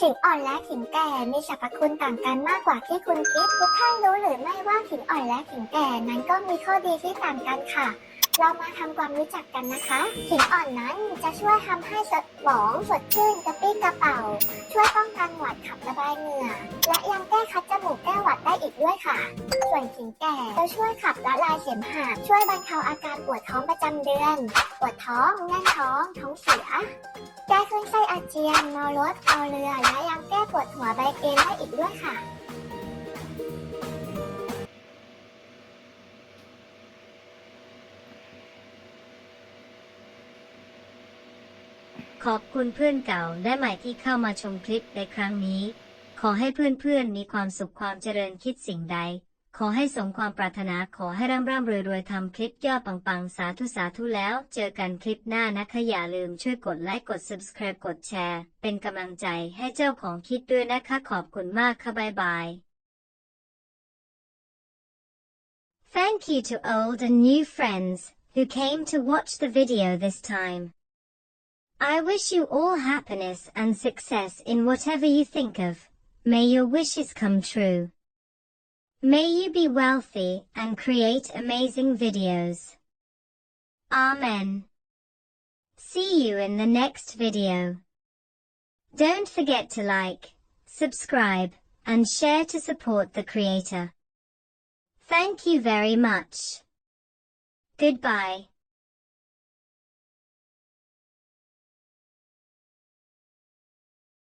ขิงอ่อนและขิงแก่มีสรรพคุณต่างกันมากกว่าที่คุณคิด ทุกท่านรู้หรือไม่ว่าขิงอ่อนและขิงแก่นั้นก็มีข้อดีที่ต่างกันค่ะ เรามาทำความรู้จักกันนะคะ ขิงอ่อนนั้นจะช่วยทำให้สมองสดชื่นกระปี้กระเป๋า ช่วยป้องกันหวัดขับระบายเหงื่อ และยังแก้คัดจมูก ก้หวัดได้อีกด้วยค่ะ ส่วนขิงแก่จะช่วยขับละลายเสมหะช่วยบรรเทาอาการปวดท้องประจำเดือน ปวดท้องแน่นท้อง ท้องเสีย แก้คลื่นไส้อาเจียนนอรดเอาเรือและยังแก้ปวดหัวไบเกรนได้อีกด้วยค่ะขอบคุณเพื่อนเก่าและใหม่ที่เข้ามาชมคลิปในครั้งนี้ ขอให้เพื่อนๆ มีความสุขความเจริญคิดสิ่งใด ขอให้สมความปรารถนาขอให้ร่ำร่ำรวยรวยทำคลิปยอดปังๆ สาธุสาธุแล้ว เจอกันคลิปหน้านะคะอย่าลืมช่วยกดไลค์กด subscribe กดแชร์ เป็นกำลังใจให้เจ้าของคลิปด้วยนะคะขอบคุณมากค่ะบายบาย Thank you to old and new friends who came to watch the video this time. I wish you all happiness and success in whatever you think of. May your wishes come true. May you be wealthy and create amazing videos. Amen. See you in the next video. Don't forget to like, subscribe, and share to support the creator. Thank you very much. Goodbye.